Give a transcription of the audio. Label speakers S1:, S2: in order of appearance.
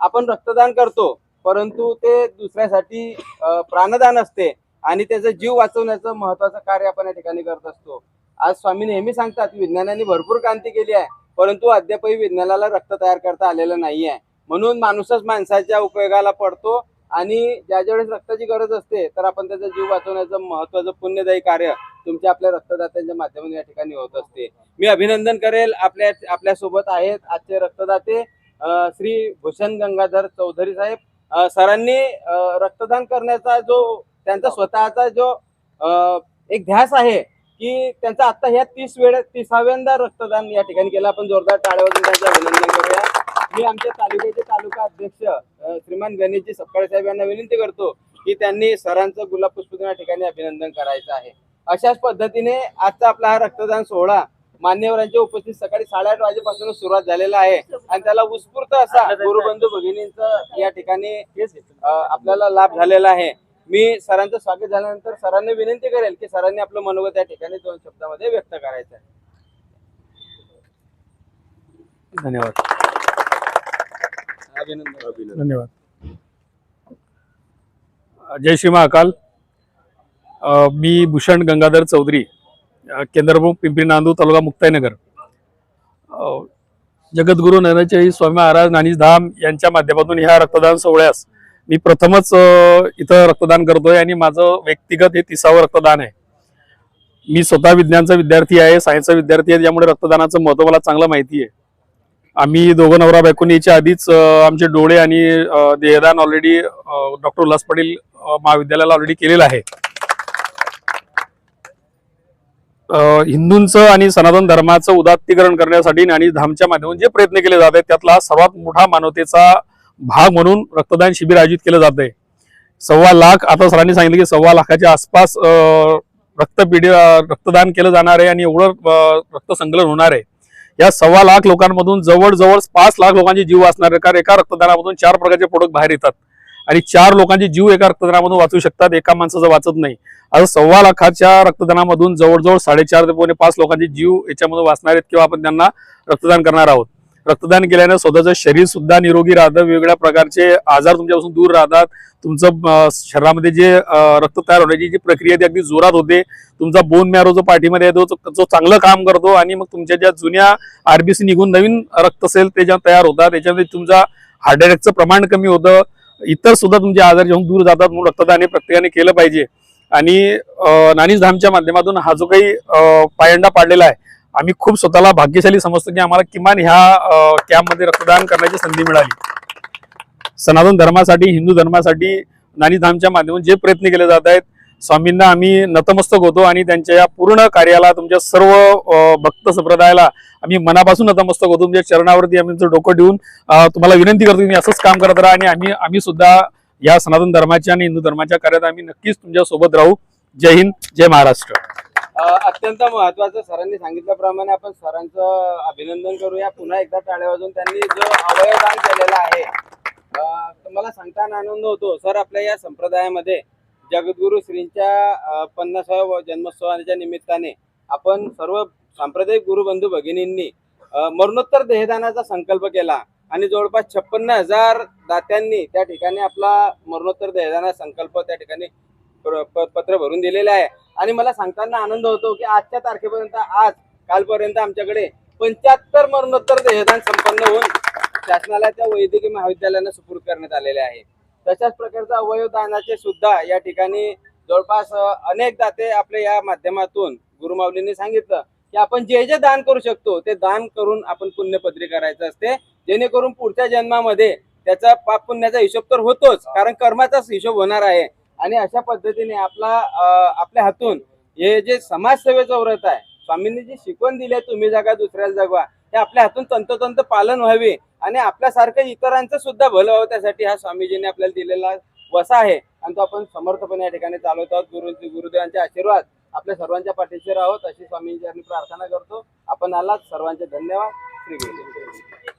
S1: आपण रक्तदान करतो परंतु ते दुसऱ्यासाठी प्राणदान असते आणि त्याचा जीव वाचवण्याचं महत्वाचं कार्य आपण या ठिकाणी करत असतो. आज स्वामी नेहमी सांगतात विज्ञानाने भरपूर क्रांती केली आहे परंतु अद्यापही विज्ञानाला रक्त तयार करता आलेलं नाही आहे. म्हणून माणूसच माणसाच्या उपयोगाला पडतो आणि ज्या ज्या वेळेस रक्ताची गरज असते तर आपण त्याचा जीव वाचवण्याचं महत्वाचं पुण्यदायी कार्य तुमच्या आपल्या रक्तदात्यांच्या माध्यमातून या ठिकाणी होत असते. मी अभिनंदन करेल आपल्या आपल्यासोबत आहेत आजचे रक्तदाते. श्री भूषण गंगाधर चौधरी साहेब सरांनी रक्तदान करण्याचा जो त्यांचा स्वतःचा जो एक ध्यास आहे की त्यांचा आता ह्या तीस वेळ तिसाव्यांदा रक्तदान या ठिकाणी केलं. आपण जोरदार टाळ्या त्यांचं अभिनंदन करूया. मी आमच्या तालुक्याचे तालुका अध्यक्ष श्रीमान गणेशजी सपकाळे साहेब यांना विनंती करतो की त्यांनी सरांचं गुलाब पुष्प या ठिकाणी अभिनंदन करायचं आहे. अशाच पद्धतीने आजचा आपला हा रक्तदान सोहळा मान्यवरांच्या उपस्थित सकाळी साडेआठ वाजेपासून सुरुवात झालेला आहे. आणि त्याला उत्स्फूर्त असा गुरुबंधू भगिनींचं या ठिकाणी आपल्याला लाभ झालेला आहे. मी सरांचं स्वागत झाल्यानंतर सरांनी विनंती करेल की सरांनी आपलं मनोगत या ठिकाणी दोन शब्दामध्ये व्यक्त करायचं आहे.
S2: धन्यवाद.
S1: अभिनंदन.
S2: धन्यवाद. जय श्री महाकाल. मी भूषण गंगाधर चौधरी. केंद्रप्रमुख पिंपरी नांदूर तालुका मुक्ताईनगर. अ, जगद्गुरु नरचई स्वामी महाराज नानीज धाम यांच्या माध्यमातून ह्या रक्तदान सोहळ्यास मी प्रथमच इथं रक्तदान करतोय आणि माझं व्यक्तिगत हे तिसावं रक्तदान आहे. मी स्वतः विज्ञानचा विद्यार्थी आहे सायन्सचा विद्यार्थी आहे त्यामुळे रक्तदानाचं महत्त्व मला चांगलं माहिती आहे. आम्ही दोघं नवरा बायकोनी याच्या आधीच आमचे डोळे आणि देहदान ऑलरेडी डॉक्टर उल्हास पाटील महाविद्यालयाला ऑलरेडी केलेलं आहे. हिंदूंचं आणि सनातन धर्माचं उदात्तीकरण करण्यासाठी आणि धामच्या माध्यमातून जे प्रयत्न केले जात आहेत त्यातला सर्वात मोठा मानवतेचा भाग म्हणून रक्तदान शिबिर आयोजित केलं जात आहे सव्वा लाख आता सरांनी सांगितलं की सव्वा लाखाच्या आसपास रक्तपिढी रक्तदान केलं जाणार आहे आणि एवढं रक्त रक्तसंकलन होणार आहे. या सव्वा लाख लोकांमधून जवळजवळ पाच लाख लोकांचे जीव वाचणार आहे कारण एका रक्तदानामधून चार प्रकारचे प्रोडक्ट बाहेर येतात. आणि चार लोकांचे जीव एका रक्तदानामधून वाचू शकतात एका माणसाचं वाचत नाही. आता सव्वा लाखाच्या रक्तदानामधून जवळजवळ साडेचार ते पावणे पाच लोकांचे जीव याच्यामधून वाचणार आहेत किंवा आपण त्यांना रक्तदान करणार आहोत. रक्तदान केल्याने स्वतःचं शरीर सुद्धा निरोगी राहतं वेगवेगळ्या प्रकारचे आजार तुमच्यापासून दूर राहतात. तुमचं शरीरामध्ये जे रक्त तयार होण्याची जी प्रक्रिया ती अगदी जोरात होते. तुमचा बोन मॅरो जो पाठीमध्ये आहे तो तो- जो चांगलं काम करतो आणि मग तुमच्या ज्या जुन्या आरबीसी निघून नवीन रक्त सेल ते ज्या तयार होतात त्याच्यामध्ये तुमचा हार्ट अटॅकचं प्रमाण कमी होतं. इतर सुद्धा तुमचे आजार जेव्हा दूर जातात म्हणून रक्तदान हे प्रत्येकाने केलं पाहिजे. आणि अं, धामच्या माध्यमातून हा जो काही पायंडा पाडलेला आहे आम्ही खूप स्वतःला भाग्यशाली समजतो की आम्हाला किमान ह्या कॅम्पमध्ये रक्तदान करण्याची संधी मिळाली. सनातन धर्मासाठी हिंदू धर्मासाठी नानीज धामच्या माध्यमातून जे प्रयत्न केले जात आहेत स्वामींना आम्ही नतमस्तक होतो आणि त्यांच्या या पूर्ण कार्याला तुमच्या सर्व भक्त संप्रदायाला आम्ही मनापासून नतमस्तक होतो. तुमच्या चरणावरती आम्ही तुमचं डोकं देऊन तुम्हाला विनंती करतो तुम्ही असंच काम करत राहा आणि आम्ही आम्ही सुद्धा या सनातन धर्माच्या आणि हिंदू धर्माच्या कार्यात आम्ही नक्कीच तुमच्यासोबत राहू. जय हिंद जय महाराष्ट्र.
S1: अत्यंत महत्वाचं सरांनी सांगितल्याप्रमाणे आपण सरांचं अभिनंदन करूया. पुन्हा एकदा टाळ्या वाजवून त्यांनी जो अवयवदान केलेलं आहे तर मला सांगताना आनंद होतो. सर आपल्या या संप्रदायामध्ये जगद्गुरु श्रींच्या पन्नासाव्या जन्मोत्सवाच्या निमित्ताने आपण सर्व सांप्रदायिक गुरुबंधू भगिनींनी मरणोत्तर देहदानाचा संकल्प केला आणि जवळपास छप्पन्न हजार दात्यांनी त्या ठिकाणी आपला मरणोत्तर देहदाना संकल्प त्या ठिकाणी प्र- प- पत्र भरून दिलेले आहे. आणि मला सांगताना आनंद होतो की आजच्या तारखेपर्यंत आज कालपर्यंत आमच्याकडे पंच्याहत्तर मरणोत्तर देहदान संपन्न होऊन शासनाला त्या वैद्यकीय महाविद्यालयानं सुपूर्द करण्यात आलेले आहे. तशाच प्रकारचं अवयवदानाचे सुद्धा या ठिकाणी जवळपास अनेक दाते आपल्या या माध्यमातून गुरुमाऊलींनी सांगितलं की आपण जे जे दान करू शकतो ते दान करून आपण पुण्यपत्री करायचं असते. जेणेकरून पुढच्या जन्मामध्ये त्याचा पाप पुण्याचा हिशोब तर होतोच कारण कर्माचाच हिशोब होणार आहे. आणि अशा पद्धतीने आपला आपल्या हातून हे जे समाजसेवेचं व्रत आहे स्वामींनी जी शिकवण दिली आहे तुम्ही जगा दुसऱ्याला जगवा हे आपल्या हातून तंतोतंत पालन व्हावे. आणि आपल्यासारखं इतरांचं सुद्धा भलं व्हावं त्यासाठी हा स्वामीजींनी आपल्याला दिलेला वसा आहे. आणि तो आपण समर्थपणे या ठिकाणी चालवत आहोत. गुरु गुरुदेवांचे आशीर्वाद आपल्या सर्वांच्या पाठीशी राहोत अशी स्वामींची आम्ही प्रार्थना करतो. आपण आलात. सर्वांचे धन्यवाद. श्री गुरुदेव.